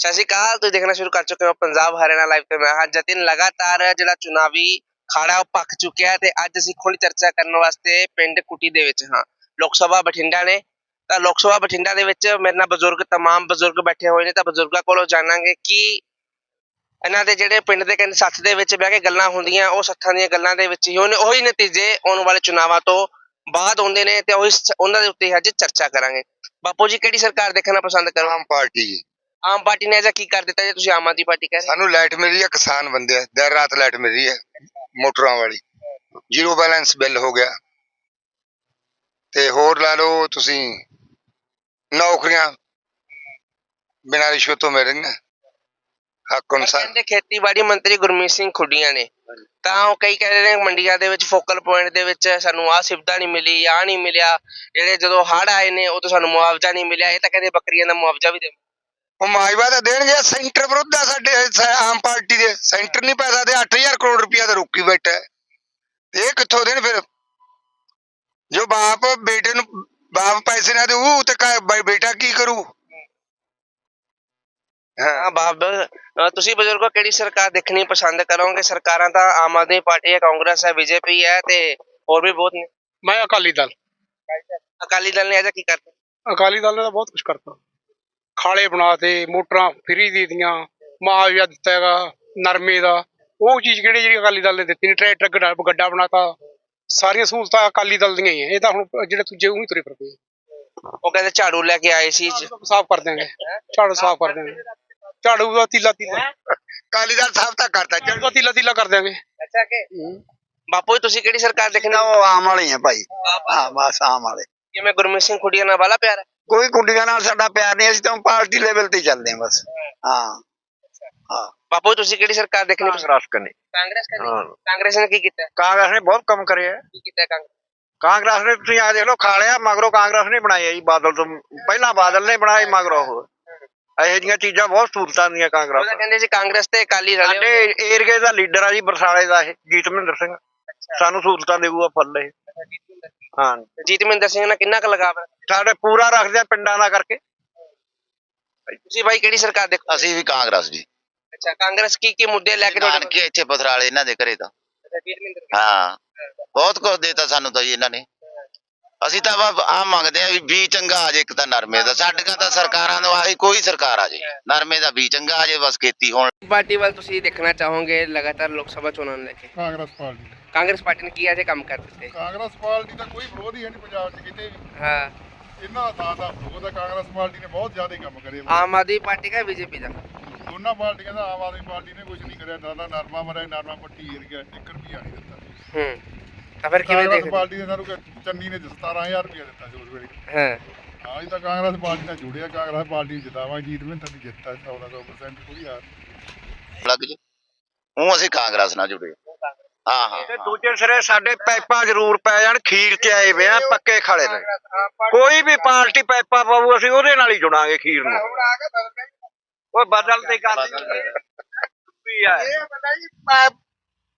ਸਤਿ ਸ਼੍ਰੀ ਅਕਾਲ ਤੁਸੀਂ ਦੇਖਣਾ ਸ਼ੁਰੂ ਕਰ ਚੁੱਕੇ ਹੋ ਪੰਜਾਬ ਹਰਿਆਣਾ ਲਾਈਵ ਤੇ ਮੈਂ ਹਾਂ ਜਤਿਨ ਲਗਾਤਾਰ ਜਿਹੜਾ ਚੁਣਾਵੀ ਖਾੜਾ ਉਹ ਪੱਕ ਚੁੱਕਿਆ ਹੈ ਤੇ ਅੱਜ ਅਸੀਂ ਖੁੱਲ੍ਹ ਚਰਚਾ ਕਰਨ ਵਾਸਤੇ ਪਿੰਡ ਕੁਟੀ ਦੇ ਵਿੱਚ ਹਾਂ ਲੋਕ ਸਭਾ ਬਠਿੰਡਾ ਨੇ ਤਾਂ ਲੋਕ ਸਭਾ ਬਠਿੰਡਾ ਦੇ ਵਿੱਚ ਮੇਰੇ ਨਾਲ ਬਜ਼ੁਰਗ तमाम ਬਜ਼ੁਰਗ ਬੈਠੇ ਹੋਏ ਨੇ ਤਾਂ ਬਜ਼ੁਰਗਾਂ ਕੋਲੋਂ ਜਾਣਾਂਗੇ ਕਿ ਇਹਨਾਂ ਦੇ ਜਿਹੜੇ ਪਿੰਡ ਦੇ ਕਹਿੰਦੇ ਸੱਥ ਦੇ ਵਿੱਚ ਬਹਿ ਕੇ ਗੱਲਾਂ ਹੁੰਦੀਆਂ ਉਹ ਸੱਥਾਂ ਦੀਆਂ ਗੱਲਾਂ ਦੇ ਵਿੱਚ ਹੀ ਉਹਨੇ ਉਹੀ ਨਤੀਜੇ ਆਉਣ ਵਾਲੇ ਚੁਣਾਵਾਂ ਤੋਂ ਬਾਅਦ ਆਉਂਦੇ ਨੇ ਤੇ ਉਹੀ ਸ- ਉਹਨਾਂ ਦੇ ਉੱਤੇ ਅੱਜ ਚਰਚਾ ਕਰਾਂਗੇ ਬਾਪੂ ਜੀ ਕਿਹੜੀ ਸਰਕਾਰ ਦੇਖਣਾ ਪਸੰਦ ਕਰੋ ਆਮ ਪਾਰਟੀ ਜੀ ਆਮ ਪਾਰਟੀ ਨੇ ਐਜਾ ਕੀ ਕਰ ਦਿੱਤਾ ਜੇ ਤੁਸੀਂ ਆਮ ਆਦਮੀ ਪਾਰਟੀ ਕਹਿ ਰਹੇ ਹੋ? ਸਾਨੂੰ ਲਾਈਟ ਮਿਲ ਰਹੀ ਹੈ ਕਿਸਾਨ ਬੰਦੇ ਆ। ਦਰ ਰਾਤ ਲਾਈਟ ਮਿਲ ਰਹੀ ਹੈ ਮੋਟਰਾਂ ਵਾਲੀ। ਜ਼ੀਰੋ ਬੈਲੈਂਸ ਬਿੱਲ ਹੋ ਗਿਆ। ਤੇ ਹੋਰ ਲਾ ਲਓ ਤੁਸੀਂ ਨੌਕਰੀਆਂ ਬਿਨਾਂ ਰਿਸ਼ਵਤ ਤੋਂ ਮਿਲ ਰਹੀਆਂ। ਹੱਕ ਅਨੁਸਾਰ। ਕਹਿੰਦੇ ਖੇਤੀਬਾੜੀ ਮੰਤਰੀ ਗੁਰਮੀਤ ਸਿੰਘ ਖੁੱਡੀਆਂ ਨੇ। ਤਾਂ ਉਹ ਕਈ ਕਹਿ ਰਹੇ ਨੇ ਮੰਡੀਆਂ ਦੇ ਵਿੱਚ ਫੋਕਲ ਪੁਆਇੰਟ ਦੇ ਵਿੱਚ ਸਾਨੂੰ ਆਹ ਸੁਵਿਧਾ ਨਹੀਂ ਮਿਲੀ ਆਹ ਨਹੀਂ ਮਿਲਿਆ। ਜਿਹੜੇ ਜਦੋਂ ਹੜ੍ਹ ਆਏ ਨੇ ਉਦੋਂ ਸਾਨੂੰ ਮੁਆਵਜ਼ਾ ਨਹੀਂ ਮਿਲਿਆ। ਇਹ ਤਾਂ ਕਹਿੰਦੇ ਬੱਕਰੀਆਂ ਦਾ ਮੁਆਵਜ਼ਾ ਵੀ ਦੇ ਉਹ ਮਾਜਵਾ ਤਾਂ ਦੇਣਗੇ ਸੈਂਟਰ ਵਿਰੁੱਧ ਆ ਸਾਡੇ ਸ- ਆਮ ਪਾਰਟੀ ਦੇ। ਸੈਂਟਰ ਨਹੀਂ ਪੈਸਾ ਦੇ 8000 ਕਰੋੜ ਰੁਪਇਆ ਤਾਂ ਰੋਕੀ ਬੈਠਾ ਹੈ। ਤੇ ਇਹ ਕਿੱਥੋਂ ਦੇਣ ਫਿਰ? ਜੋ ਬਾਪ ਬੇਟੇ ਨੂੰ ਬਾਪ ਪੈਸੇ ਨਾ ਦੇਊ ਤੇ ਬੇ- ਬੇਟਾ ਕੀ ਕਰੂ? ਹਾਂ। ਹਾਂ ਬਾਬ ਅਹ ਤੁਸੀਂ ਬਜ਼ੁਰਗੋ ਕਿਹੜੀ ਸਰਕਾਰ ਦੇਖਣੀ ਪਸੰਦ ਕਰੋਗੇ? ਸਰਕਾਰਾਂ ਤਾਂ ਆਮ ਆਦਮੀ ਪਾਰਟੀ ਹੈ ਕਾਂਗਰਸ ਹੈ ਬੀਜੇਪੀ ਹੈ ਤੇ ਹੋਰ ਵੀ ਬਹੁਤ ਨੇ। ਮੈਂ ਅਕਾਲੀ ਦਲ। ਅਕਾਲੀ ਦਲ ਨੇ ਐਜਾ ਕੀ ਕਰਤਾ? ਅਕਾਲੀ ਦਲ ਨੇ ਤਾਂ ਬਹੁਤ ਕੁਝ ਕਰਤਾ। ਖਾਲੇ ਬਣਾਤੇ ਮੋਟਰਾਂ ਫਰੀ ਦੇ ਦੀਆਂ ਮੁਆਵਜ਼ਾ ਦਿੱਤਾ ਹੈਗਾ ਨਰਮੇ ਦਾ। ਉਹ ਚੀਜ਼ ਕਿਹੜੀ ਜਿਹੜੀ ਅਕਾਲੀ ਦਲ ਨੇ ਦਿੱਤੀ ਨਹੀਂ? ਟਰੈਕਟਰ ਗੱਡਾ ਗੱਡਾ ਬਣਾਤਾ। ਸਾਰੀਆਂ ਸਹੂਲਤਾਂ ਅਕਾਲੀ ਦਲ ਦੀਆਂ ਹੀ ਹੈ ਇਹ ਤਾਂ ਹੁਣ ਜਿਹੜੇ ਦੂਜੇ ਉਹੀ ਤੁਰੇ ਫਿਰਦੇ ਉਹ ਕਹਿੰਦੇ ਝਾੜੂ ਲੈ ਕੇ ਆਏ ਸੀ ਸਾਫ਼ ਕਰ ਦਿਆਂਗੇ। ਝਾੜੂ ਸਾਫ਼ ਕਰ ਦਿਆਂਗੇ। ਝਾੜੂ ਦਾ ਤੀਲਾ ਤੀਲਾ। ਕਾਲੀ ਦਲ ਸਾਹਿਬ ਤਾਂ ਕਰਤਾ ਝਾੜੂ ਦਾ ਤੀਲਾ ਤੀਲਾ ਕਰ ਦਿਆਂਗੇ। ਅੱਛਾ ਕਿ? ਬਾਪੂ ਜੀ ਤੁਸੀਂ ਕਿਹੜੀ ਸਰਕਾਰ ਦੇਖਣੀ ਉਹ ਆਮ ਵਾਲੇ ਆ ਭਾਈ। ਹਾਂ ਬਸ ਆਮ ਵਾਲੇ। ਜਿਵੇਂ ਗੁਰਮੀਤ ਸਿੰਘ ਖੁੱਡੀਆਂ ਨਾਲ ਵਾਲਾ ਪਿਆਰ। ਹੈ ਕੋਈ ਕੁੰਡੀਆਂ ਨਾਲ ਸਾਡਾ ਪਿਆਰ ਨਹੀਂ ਅਸੀਂ ਤਾਂ ਪਾਰਟੀ ਲੈਵਲ ਤੇ ਚੱਲਦੇ ਹਾਂ ਬਸ। ਹਾਂ। ਹਾਂ। ਬਾਪੂ ਤੁਸੀਂ ਕਿਹੜੀ ਸਰਕਾਰ ਦੇਖਣੀ ਪਸੰਦ ਕਾਂਗਰਸ ਕਰਨੀ ਕਾਂਗਰਸ ਕਰਨੀ ਕਾਂਗਰਸ ਨੇ ਕੀ ਕੀਤਾ? ਕਾਂਗਰਸ ਨੇ ਬਹੁਤ ਕੰਮ ਕਰਿਆ। ਕੀ ਕੀਤਾ ਕਾਂਗਰਸ? ਕਾਂਗਰਸ ਨੇ ਤੁਸੀਂ ਆ ਦੇਖ ਲਓ ਖਾ ਲਿਆ ਮਗਰੋਂ ਕਾਂਗਰਸ ਨੇ ਬਣਾਇਆ ਜੀ ਬਾਦਲ ਤੋਂ। ਪਹਿਲਾਂ ਬਾਦਲ ਨੇ ਬਣਾਏ ਮਗਰੋਂ ਉਹ। ਇਹੋ ਜਿਹੀਆਂ ਚੀਜ਼ਾਂ ਬਹੁਤ ਸਹੂਲਤਾਂ ਦੀਆਂ ਉਹ ਕਾਂਗਰਸ ਤਾਂ ਕਹਿੰਦੇ ਸੀ ਕਾਂਗਰਸ ਤੇ ਅਕਾਲੀ ਹੋਏ। ਸਾਡੇ ਏਰੀਏ ਦਾ ਲੀਡਰ ਆ ਜੀ ਬਰਸਾਲੇ ਦਾ ਇਹ ਜੀਤ ਮਹਿੰਦਰ ਸਿੰਘ। ਸਾਨੂੰ ਸਹੂਲਤਾਂ ਦੇਊਗਾ ਫੁੱਲ ਇਹ। ਹਾਂ। ਜੀਤਮਿੰਦਰ ਸਿੰਘ ਨਾਲ ਕਿੰਨਾ ਕੁ ਲਗਾਵ ਹੈ? ਸਾਡੇ ਪੂਰਾ ਰੱਖਦੇ ਆ ਪਿੰਡਾਂ ਦਾ ਕਰਕੇ। ਤੁਸੀਂ ਬਾਈ ਕਿਹੜੀ ਸਰਕਾਰ ਦੇਖੋ ਅਸੀਂ ਵੀ ਕਾਂਗਰਸ ਜੀ। ਅੱਛਾ ਕਾਂਗਰਸ ਕੀ ਕੀ ਮੁੱਦੇ ਲੈ ਕੇ ਤੁਹਾਡੇ ਨਾਨਕੇ ਇੱਥੇ ਪਥਰਾਲੇ ਇਹਨਾਂ ਦੇ ਘਰੇ ਤਾਂ। ਜੀਤਮਿੰਦਰ। ਹਾਂ। ਬਹੁਤ ਕੁਝ ਦੇਤਾ ਸਾਨੂੰ ਤਾਂ ਜੀ ਇਹਨਾਂ ਨੇ। ਅਸੀਂ ਤਾਂ ਆ ਮੰਗਦੇ ਆ ਵੀ ਬੀ ਚੰਗਾ ਆ ਜੇ ਇੱਕ ਤਾਂ ਨਰਮੇ ਦਾ ਸਾਡੀਆਂ ਤਾਂ ਸਰਕਾਰਾਂ ਨੂੰ ਆਹੀ ਕੋਈ ਸਰਕਾਰ ਆ ਜੇ। ਨਰਮੇ ਦਾ ਬੀ ਚੰਗਾ ਆ ਜੇ ਬਸ ਖੇਤੀ ਹੋਣ। ਪਾਰਟੀ ਵੱਲ ਤੁਸੀਂ ਦੇਖਣਾ ਚਾਹੋਗੇ ਲਗਾਤਾਰ ਲੋਕ ਸਭਾ ਚੋਣਾਂ ਨੂੰ ਲੈ ਕੇ? Congress party. ਕਾਂਗਰਸ ਪਾਰਟੀ ਨੇ ਕੀ ਅਜੇ ਕੰਮ ਕਰ ਦਿੱਤੇ? ਕਾਂਗਰਸ ਪਾਰਟੀ ਦਾ ਕੋਈ ਵਿਰੋਧ ਹੀ ਹੈ ਨਹੀਂ ਪੰਜਾਬ 'ਚ ਕਿਤੇ ਵੀ। ਹਾਂ। ਇਹਨਾਂ ਦਾ ਦਾ ਵਿਰੋਧ ਹੈ ਕਾਂਗਰਸ ਪਾਰਟੀ ਨੇ ਬਹੁਤ ਜ਼ਿਆਦਾ ਕੰਮ ਕਰੇ। ਆਮ ਆਦਮੀ ਪਾਰਟੀ ਦਾ ਬੀਜੇਪੀ ਦਾ? ਦੋਨਾਂ ਪਾਰਟੀਆਂ ਦਾ ਆਮ ਆਦਮੀ ਪਾਰਟੀ ਨੇ ਕੁਝ ਨਹੀਂ ਕਰਿਆ ਨਾ ਤਾਂ ਨਰਮਾ ਮਰਿਆ ਨਰਮਾ ਪੱਟੀ ਏਰ ਗਿਆ 1 ਰੁਪਿਆ ਨਹੀਂ ਦਿੱਤਾ। ਹੂੰ। ਤਾਂ ਫਿਰ ਕਿਵੇਂ ਕਾਂਗਰਸ ਦੇਖਦੇ ਪਾਰਟੀ ਨੇ ਸਾਨੂੰ ਕਿ- ਚੰਨੀ ਨੇ 17000 ਰੁਪਇਆ ਦਿੱਤਾ ਸੀ ਉਸ ਵੇਲੇ। ਹਾਂ। ਹਾਂ ਇਹ ਤਾਂ ਕਾਂਗਰਸ ਪਾਰਟੀ ਨਾਲ ਜੁੜਿਆ ਕਾਂਗਰਸ ਪਾਰਟੀ ਨੂੰ ਜਿਤਾਵਾਂ ਜੀਤ ਮਿੰਟ ਦੀ ਜਿੱਤਾ 14 100% ਕੋਈ ਯਾਰ ਲੱਗ ਜੇ। ਉਹ ਅਸੀਂ ਕਾਂਗਰਸ ਨਾਲ ਜੁੜੇ ਹਾਂ। ਹਾਂ ਤੇ ਦੂਜੇ ਸਿਰੇ ਸਾਡੇ ਪਾਈਪਾਂ ਜ਼ਰੂਰ ਪੈ ਜਾਣ ਖੀਰ ਤੇ ਆਏ ਵੇ ਆ ਪੱਕੇ ਖਾਲੇ ਤੇ ਕੋਈ ਵੀ ਪਾਰਟੀ ਪਾਈਪਾਂ ਪਾਊ ਅਸੀਂ ਉਹਦੇ ਨਾਲ ਹੀ ਜੁੜਾਂਗੇ ਖੀਰ ਨੂੰ। ਉਹ ਬਦਲ ਤੇ ਗੱਲ ਵੀ ਆ।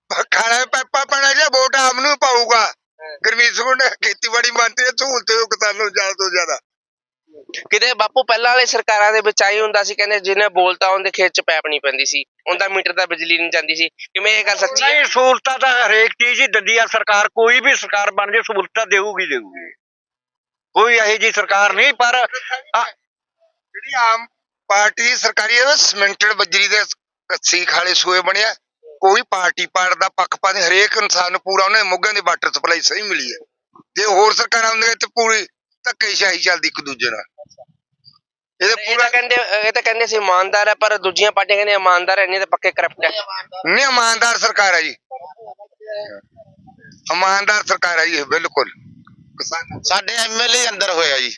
ਖਾਣਾ ਪੈਪਾ ਪਣਾ ਜੇ ਵੋਟ ਆਮ ਨੂੰ ਪਾਊਗਾ। ਗੁਰਮੀਤ ਸਿੰਘ ਨੇ ਖੇਤੀਬਾੜੀ ਮੰਤਰੀ ਹੈ, ਸਹੂਲਤ ਦਿਓ ਕਿਸਾਨਾਂ ਨੂੰ ਜ਼ਿਆਦਾ ਤੋਂ ਜ਼ਿਆਦਾ। ਕਿਤੇ ਬਾਪੂ ਪਹਿਲਾਂ ਵਾਲੇ ਸਰਕਾਰਾਂ ਦੇ ਵਿੱਚ ਆਈ ਹੁੰਦਾ ਸੀ ਕਹਿੰਦੇ ਜਿਹਨੇ ਬੋਲਤਾ ਉਹਦੇ ਖੇਤ 'ਚ ਪੈਪ ਨਹੀਂ ਪੈਂਦੀ ਸੀ ਉਹਦਾ ਮੀਟਰ ਦਾ ਬਿਜਲੀ ਨਹੀਂ ਜਾਂਦੀ ਸੀ। ਕਿਵੇਂ ਇਹ ਗੱਲ ਸੱਚੀ ਹੈ? ਨਹੀਂ ਸਹੂਲਤਾਂ ਤਾਂ ਹਰੇਕ ਚੀਜ਼ ਹੀ ਦਿੰਦੀ ਆ ਸਰਕਾਰ ਕੋਈ ਵੀ ਸਰਕਾਰ ਬਣ ਜੇ ਸਹੂਲਤਾਂ ਦੇਊਗੀ ਦੇਊਗੀ। ਕੋਈ ਇਹੋ ਜੀ ਸਰਕਾਰ ਨਹੀਂ ਪਰ ਆ, ਜਿਹੜੀ ਆਮ ਪਾਰਟੀ ਦੀ ਸਰਕਾਰੀ ਹੈ ਸਿਮੈਂਟਡ ਬਜਰੀ ਦੇ ਕੱਸੀ ਖਾਲੇ ਸੂਏ ਬਣਿਆ। ਕੋਈ ਪਾਰਟੀ ਪਾੜ ਦਾ ਪੱਖਪਾਤ ਹਰੇਕ ਇਨਸਾਨ ਨੂੰ ਪੂਰਾ ਉਹਨੇ ਮੁੱਗਾਂ ਦੀ ਵਾਟਰ ਸਪਲਾਈ ਸਹੀ ਮਿਲੀ ਹੈ। ਜੇ ਹੋਰ ਸਰਕਾਰਾਂ ਹੁੰਦੀਆਂ ਤੇ ਪੂਰੀ ਧੱਕੇਸ਼ਾਹੀ ਚੱਲਦੀ ਇੱਕ ਦੂਜੇ ਨਾਲ। ਇਹਦੇ ਇਹ ਪੂਰਾ ਕਹਿੰਦੇ ਇਹ ਤਾਂ ਕਹਿੰਦੇ ਸੀ ਇਮਾਨਦਾਰ ਹੈ ਪਰ ਦੂਜੀਆਂ ਪਾਰਟੀਆਂ ਕਹਿੰਦੇ ਇਮਾਨਦਾਰ ਹੈ ਨਹੀਂ ਤਾਂ ਪੱਕੇ ਕਰਪਟ ਹੈ। ਨਹੀਂ ਇਮਾਨਦਾਰ ਸਰਕਾਰ ਹੈ ਜੀ। ਇਮਾਨਦਾਰ ਸਰਕਾਰ ਹੈ ਜੀ ਇਹ ਬਿਲਕੁਲ। ਸਾਡੇ ਐਮਐਲਏ ਅੰਦਰ ਹੋਇਆ ਜੀ।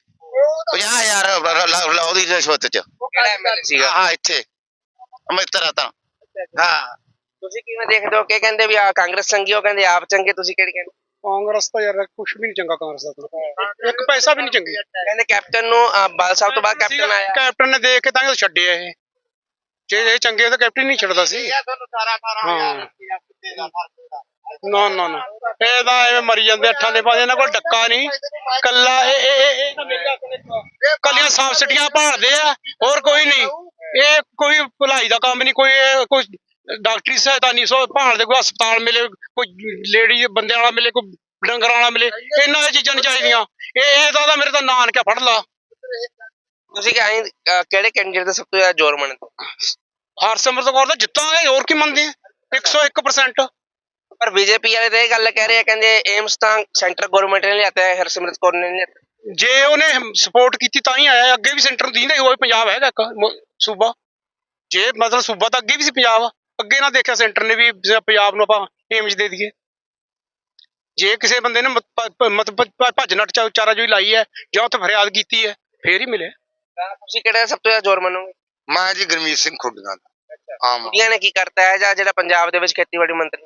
50000 ਲਾਉ ਦੀ ਰਿਸ਼ਵਤ ਚ। ਕਿਹੜਾ ਐਮਐਲਏ ਸੀਗਾ? ਹਾਂ ਇੱਥੇ। ਮਿੱਤਰਾ ਤਾਂ। ਹਾਂ। ਤੁਸੀਂ ਕਿਵੇਂ ਦੇਖਦੇ ਹੋ? ਕਿ ਕਹਿੰਦੇ ਵੀ ਆ ਕਾਂਗਰਸ ਚੰਗੀ ਉਹ ਕਹਿੰਦੇ ਆਪ ਚੰਗੇ ਤੁਸੀਂ ਕਿਹੜੀ ਕਹਿੰਦੇ? ਕਾਂਗਰਸ ਤਾਂ ਯਾਰ ਕੁਝ ਵੀ ਨਹੀਂ ਚੰਗਾ ਕਾਂਗਰਸ ਦਾ ਤਾਂ। ਇੱਕ ਪੈਸਾ ਵੀ ਨਹੀਂ ਚੰਗੀ। ਕਹਿੰਦੇ ਕੈਪਟਨ ਨੂੰ ਅਹ, ਬਾਲ ਸਾਹਿਬ ਤੋਂ ਬਾਅਦ ਕੈਪਟਨ ਆਇਆ। ਕੈਪਟਨ ਨੇ ਦੇਖ ਕੇ ਤਾਂ ਇਹ ਛੱਡਿਆ ਇਹ। ਜੇ ਇਹ ਚੰਗੇ ਤਾਂ ਕੈਪਟਨ ਨਹੀਂ ਛੱਡਦਾ ਸੀ। ਹਾਂ। ਨਾ ਨਾ ਨਾ। ਇਹ ਤਾਂ ਐਵੇਂ ਮਰੀ ਜਾਂਦੇ ਅੱਠਾਂ ਦੇ ਪਾਸੇ ਇਹਨਾਂ ਕੋਲ ਡੱਕਾ ਨਹੀਂ। ਕੱਲਾ ਇਹ ਇਹ ਇਹ- ਤਾਂ। ਕੱਲੀਆਂ ਸਬਸਿਡੀਆਂ ਭਾਲਦੇ ਆ ਹੋਰ ਕੋਈ ਨਹੀਂ। ਇਹ ਪੜ੍ਹਾਈ ਦਾ ਕੰਮ ਨਹੀਂ ਕੋਈ ਇਹ ਕੋਈ ਡਾਕਟਰੀ ਸਹਾਇਤਾ ਨਹੀਂ ਸੋ ਭਾਲ ਦੇ ਕੋਈ ਹਸਪਤਾਲ ਮਿਲੇ ਕੋਈ ਲੇਡੀ ਬੰਦਿਆਂ ਵਾਲਾ ਮਿਲੇ ਕੋਈ ਡੰਗਰਾਂ ਵਾਲਾ ਮਿਲੇ ਇਹਨਾਂ ਇਹ ਚੀਜ਼ਾਂ ਨਹੀਂ ਚਾਹੀਦੀਆਂ। ਇਹ ਇਹ ਤਾਂ ਮੇਰੇ ਤਾਂ ਨਾਨਕਿਆ ਫੜ ਲਾ। ਤੁਸੀਂ ਕਹੀਂ ਕਿਹੜੇ ਕੈਂਡੀਡੇਟ ਦਾ ਸਭ ਤੋਂ ਜ਼ਿਆਦਾ ਜ਼ੋਰ ਮੰਨਦੇ? ਹਰਸਿਮਰਤ ਕੌਰ ਤਾਂ ਜਿੱਤਾਂਗੇ ਹੋਰ ਕੀ ਮੰਨਦੇ ਆ? 101% ਪਰ ਬੀਜੇਪੀ ਵਾਲੇ ਤਾਂ ਇਹ ਗੱਲ ਕਹਿ ਰਹੇ ਆ ਕਹਿੰਦੇ ਏਮਸ ਤਾਂ ਸੈਂਟਰ ਗਵਰਨਮੈਂਟ ਨੇ ਲਿਆਤਾ ਹੈ ਹਰਸਿਮਰਤ ਕੌਰ ਨੇ ਲਿਆਤਾ। ਜੇ ਉਹਨੇ ਸਪੋਰਟ ਕੀਤੀ ਤਾਂ ਹੀ ਆਇਆ ਅੱਗੇ ਵੀ ਸੈਂਟਰ ਦੀਂਦਾ ਹੀ ਹੋਵੇ ਪੰਜਾਬ ਹੈਗਾ ਇੱਕ ਸੂਬਾ। ਜੇ ਮਤਲਬ ਸੂਬਾ ਤਾਂ ਅੱਗੇ ਵੀ ਸੀ ਪੰਜਾਬ। ਅੱਗੇ ਨਾ ਦੇਖਿਆ ਸੈਂਟਰ ਨੇ ਵੀ ਪੰਜਾਬ ਨੂੰ ਆਪਾਂ ਏਮਜ ਦੇ ਦਈਏ। ਜੇ ਕਿਸੇ ਬੰਦੇ ਨੇ ਮਤਲਬ ਭੱਜ ਨੱਟ ਚਾ- ਚਾਰਾ ਜੋਈ ਲਾਈ ਹੈ ਜਾਂ ਉੱਥੇ ਫਰਿਆਦ ਕੀਤੀ ਹੈ ਫੇਰ ਹੀ ਮਿਲੇ ਤਾਂ ਤੁਸੀਂ ਕਿਹੜਾ ਸਭ ਤੋਂ ਜ਼ਿਆਦਾ ਜ਼ੋਰ ਮੰਨੋਗੇ? ਮੈਂ ਜੀ ਗੁਰਮੀਤ ਸਿੰਘ ਖੁੱਡੀਆਂ ਦਾ। ਆਮ। ਕੁੜੀਆਂ ਨੇ ਕੀ ਕਰਤਾ ਹੈ ਜਾਂ ਜਿਹੜਾ ਪੰਜਾਬ ਦੇ ਵਿੱਚ ਖੇਤੀਬਾੜੀ ਮੰਤਰੀ?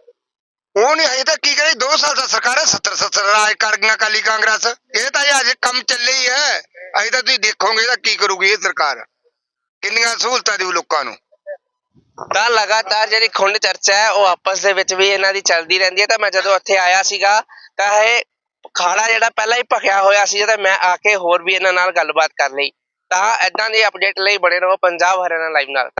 ਉਹ ਨਹੀਂ ਹਜੇ ਤਾਂ ਕੀ ਕਰੇ 2 ਸਾਲ ਦਾ ਸਰਕਾਰ ਹੈ 70 70 ਰਾਜ ਕਰ ਗਈਆਂ ਕਾਲੀ ਕਾਂਗਰਸ। ਇਹ ਤਾਂ ਅਜੇ ਕੰਮ ਚੱਲੇ ਹੀ ਹੈ। ਅਜੇ ਤਾਂ ਤੁਸੀਂ ਦੇਖੋਗੇ ਤਾਂ ਕੀ ਕਰੂਗੀ ਇਹ ਸਰਕਾਰ। ਕਿੰਨੀਆਂ ਸਹੂਲਤਾਂ ਦੇਊ ਲੋਕਾਂ ਨੂੰ। ਤਾਂ ਲਗਾਤਾਰ ਜਿਹੜੀ ਖੁੰਡ ਚਰਚਾ ਹੈ, ਉਹ ਆਪਸ ਦੇ ਵਿੱਚ ਵੀ ਇਹਨਾਂ ਦੀ ਚੱਲਦੀ ਰਹਿੰਦੀ ਹੈ। ਤਾਂ ਮੈਂ ਜਦੋਂ ਇੱਥੇ ਆਇਆ ਸੀਗਾ, ਤਾਂ ਇਹ ਖਾੜਾ ਜਿਹੜਾ ਪਹਿਲਾਂ ਹੀ ਭਖਿਆ ਹੋਇਆ ਸੀ ਤੇ ਮੈਂ ਆ ਕੇ ਹੋਰ ਵੀ ਇਹਨਾਂ ਨਾਲ ਗੱਲਬਾਤ ਕਰ ਲਈ, ਤਾਂ ਇਦਾਂ ਦੀ ਅਪਡੇਟ ਲਈ ਬਣੇ ਰਹੋ ਪੰਜਾਬ ਹਰਿਆਣਾ ਲਾਈਵ ਨਾਲ।